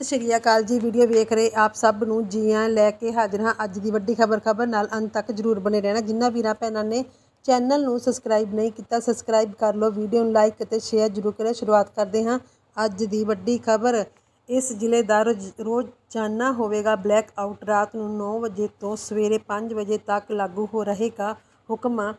ਸਤਿ ਸ਼੍ਰੀ ਅਕਾਲ ਜੀ। ਵੀਡੀਓ ਵੇਖ ਰਹੇ ਆਪ ਸਭ ਨੂੰ ਜੀਆਂ ਲੈ ਕੇ ਹਾਜ਼ਰ ਹਾਂ ਅੱਜ ਦੀ ਵੱਡੀ ਖਬਰ। ਖਬਰ ਨਾਲ ਅੰਤ ਤੱਕ ਜਰੂਰ ਬਣੇ ਰਹਿਣਾ। ਜਿਨ੍ਹਾਂ ਵੀਰਾਂ ਭੈਣਾਂ ਨੇ ਚੈਨਲ ਨੂੰ ਸਬਸਕ੍ਰਾਈਬ ਨਹੀਂ ਕੀਤਾ ਸਬਸਕ੍ਰਾਈਬ ਕਰ ਲਓ। ਵੀਡੀਓ ਨੂੰ ਲਾਈਕ ਅਤੇ ਸ਼ੇਅਰ ਜਰੂਰ ਕਰਿਓ। ਸ਼ੁਰੂਆਤ ਕਰਦੇ ਹਾਂ ਅੱਜ ਦੀ ਵੱਡੀ ਖਬਰ। ਇਸ ਜ਼ਿਲ੍ਹੇ ਦਾ ਰੋਜ਼- ਰੋਜ਼ਾਨਾ ਹੋਵੇਗਾ ਬਲੈਕ ਆਊਟ ਰਾਤ ਨੂੰ 9 ਵਜੇ ਤੋਂ ਸਵੇਰੇ 5 ਵਜੇ ਤੱਕ ਲਾਗੂ ਹੋ ਰਹੇਗਾ ਹੁਕਮਾਂ।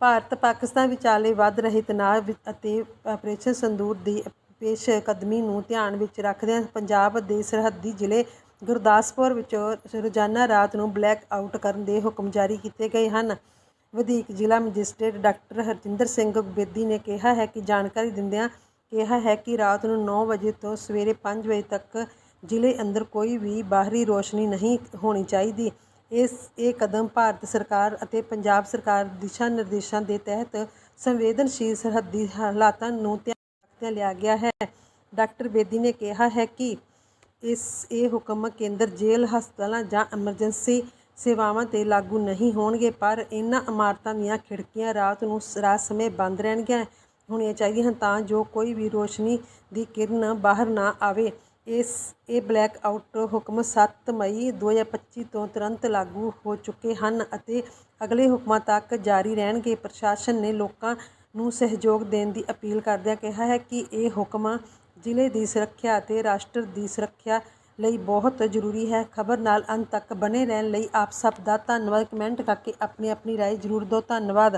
ਭਾਰਤ ਪਾਕਿਸਤਾਨ ਵਿਚਾਲੇ ਵੱਧ ਰਹੇ ਤਣਾਅ ਅਤੇ ਆਪਰੇਸ਼ਨ ਸੰਦੂਰ ਦੀ ਪੇਸ਼ਕਦਮੀ ਨੂੰ ਧਿਆਨ ਵਿੱਚ ਰੱਖਦਿਆਂ ਪੰਜਾਬ ਦੇ ਸਰਹੱਦੀ ਜ਼ਿਲ੍ਹੇ ਗੁਰਦਾਸਪੁਰ ਵਿੱਚ ਰੋਜ਼ਾਨਾ ਰਾਤ ਨੂੰ ਬਲੈਕ ਆਊਟ ਕਰਨ ਦੇ ਹੁਕਮ ਜਾਰੀ ਕੀਤੇ ਗਏ ਹਨ। ਵਧੀਕ ਜ਼ਿਲ੍ਹਾ ਮੈਜਿਸਟ੍ਰੇਟ ਡਾਕਟਰ ਹਰਜਿੰਦਰ ਸਿੰਘ ਬੇਦੀ ਨੇ ਕਿਹਾ ਹੈ ਕਿ ਜਾਣਕਾਰੀ ਦਿੰਦਿਆਂ ਕਿਹਾ ਹੈ ਕਿ ਰਾਤ ਨੂੰ 9 ਵਜੇ ਤੋਂ ਸਵੇਰੇ 5 ਵਜੇ ਤੱਕ ਜ਼ਿਲ੍ਹੇ ਅੰਦਰ ਕੋਈ ਵੀ ਬਾਹਰੀ ਰੋਸ਼ਨੀ ਨਹੀਂ ਹੋਣੀ ਚਾਹੀਦੀ। ਇਸ, ਇਹ ਕਦਮ ਭਾਰਤ ਸਰਕਾਰ ਅਤੇ ਪੰਜਾਬ ਸਰਕਾਰ ਦਿਸ਼ਾ ਨਿਰਦੇਸ਼ਾਂ ਦੇ ਤਹਿਤ ਸੰਵੇਦਨਸ਼ੀਲ ਸਰਹੱਦੀ ਹਾਲਾਤਾਂ ਨੂੰ ਧਿਆਨ ਲਿਆ ਗਿਆ ਹੈ। ਡਾਕਟਰ ਬੇਦੀ ਨੇ ਕਿਹਾ ਹੈ ਕਿ ਇਸ, ਇਹ ਹੁਕਮ ਕੇਂਦਰ ਜੇਲ੍ਹ, ਹਸਪਤਾਲਾਂ ਜਾਂ ਐਮਰਜੈਂਸੀ ਸੇਵਾਵਾਂ ਤੇ ਲਾਗੂ ਨਹੀਂ ਹੋਣਗੇ, ਪਰ ਇਹਨਾਂ ਇਮਾਰਤਾਂ ਦੀਆਂ ਖਿੜਕੀਆਂ ਰਾਤ ਨੂੰ ਰਾਤ ਸਮੇਂ ਬੰਦ ਰਹਿਣਗੀਆਂ। ਹੋਣੀਆਂ ਚਾਹੀਦੀਆਂ ਹਨ ਤਾਂ ਜੋ ਕੋਈ ਵੀ ਰੋਸ਼ਨੀ ਦੀ ਕਿਰਨ ਬਾਹਰ ਨਾ ਆਵੇ। ਇਸ, ਇਹ ਬਲੈਕ ਆਊਟ ਹੁਕਮ 7 ਮਈ 2025 ਤੋਂ ਤੁਰੰਤ ਲਾਗੂ ਹੋ ਚੁੱਕੇ ਹਨ ਅਤੇ ਅਗਲੇ ਹੁਕਮਾਂ ਤੱਕ ਜਾਰੀ ਰਹਿਣਗੇ। ਪ੍ਰਸ਼ਾਸਨ ਨੇ ਲੋਕਾਂ ਨੂੰ ਸਹਿਯੋਗ ਦੇਣ ਦੀ ਅਪੀਲ ਕਰਦਿਆਂ ਕਿਹਾ ਹੈ ਕਿ ਇਹ ਹੁਕਮ ਜ਼ਿਲ੍ਹੇ ਦੀ ਸੁਰੱਖਿਆ ਅਤੇ ਰਾਸ਼ਟਰ ਦੀ ਸੁਰੱਖਿਆ ਲਈ ਬਹੁਤ ਜ਼ਰੂਰੀ ਹੈ ਖਬਰ ਨਾਲ ਅੰਤ ਤੱਕ ਬਣੇ ਰਹਿਣ ਲਈ ਆਪ ਸਭ ਦਾ ਧੰਨਵਾਦ ਕਮੈਂਟ ਕਰਕੇ ਆਪਣੀ ਆਪਣੀ رائے ਜ਼ਰੂਰ ਦਿਓ ਧੰਨਵਾਦ